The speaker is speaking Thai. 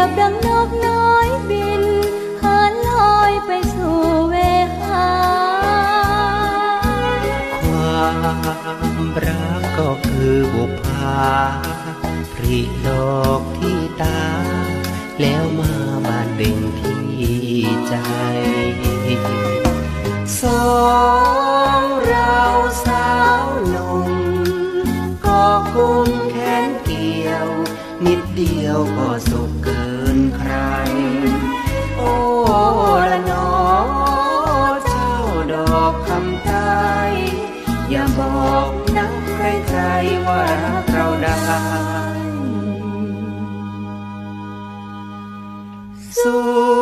ยบดังนกน้อยบินหันลอยไปสู่เวหาความรักก็คือบุพภาพรีดอกที่ตา แล้วมาบานเด่งที่ใจ สองเราสาวหนุ่มก็คุ้มแขนเกี่ยว นิดเดียวก็สุขำตายอย่าบอกนักใครๆว่ารักเราได้ สู้